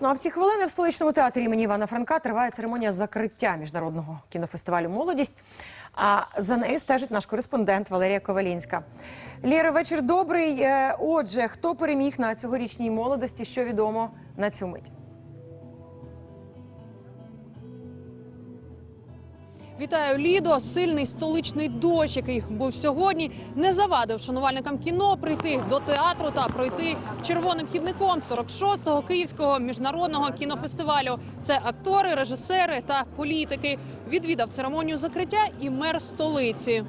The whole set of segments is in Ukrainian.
Ну а в ці хвилини в столичному театрі імені Івана Франка триває церемонія закриття міжнародного кінофестивалю Молодість. А за нею стежить наш кореспондент Валерія Ковалінська. Лєра, вечір добрий. Е, Отже, хто переміг на цьогорічній молодості? Що відомо на цю мить? Вітаю, Лідо. Сильний столичний дощ, який був сьогодні, не завадив шанувальникам кіно прийти до театру та пройти червоним хідником 46-го київського міжнародного кінофестивалю. Це актори, режисери та політики. Відвідав церемонію закриття і мер столиці.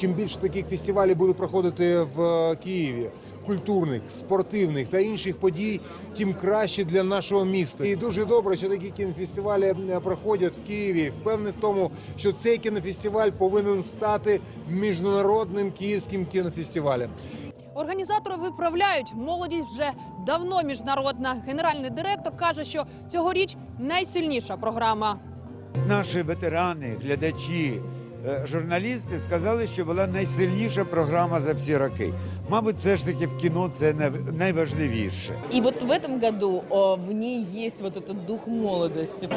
Чим більше таких фестивалів буде проходити в е, Києві, культурних, спортивних та інших подій, тим краще для нашого міста. І дуже добре, що такі кінофестивалі е, проходять в Києві. Впевнений в тому, що цей кінофестиваль повинен стати міжнародним київським кінофестивалем. Організатори виправляють молодість вже давно міжнародна. Генеральний директор каже, що цьогоріч найсильніша програма. Наші ветерани, глядачі, журналісти сказали, що була найсильніша програма за всі роки. Мабуть, все ж таки в кіно це най- найважливіше. И вот в этом году о, в ней есть вот этот дух молодости.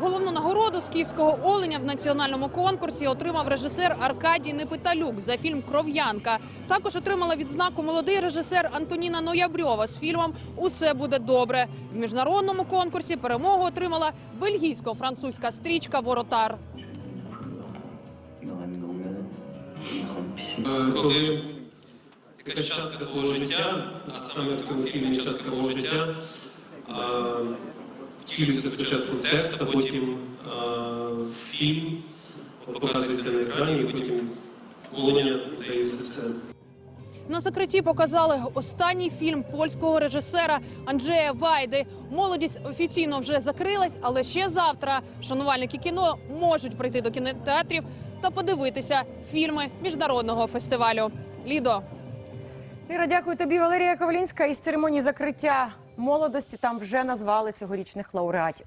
Головну нагороду з київського оленя в національному конкурсі отримав режисер Аркадій Непиталюк за фільм Кров'янка. Також отримала відзнаку молодий режисер Антоніна Ноябрьова з фільмом Усе буде добре. В міжнародному конкурсі перемогу отримала бельгійсько-французька стрічка Воротар. Е, коли якась частка твого життя, а саме в цьому фільмі частка твого життя, втілюється спочатку в текст, а потім в фільм, показується на екрані, і потім волення дає все це. На закритті показали останній фільм польського режисера Анджея Вайди. Молодість офіційно вже закрилась, але ще завтра шанувальники кіно можуть прийти до кінотеатрів та подивитися фільми міжнародного фестивалю. Лідо. Ліра, дякую тобі, Валерія Ковалінська. Із церемонії закриття молодості там вже назвали цьогорічних лауреатів.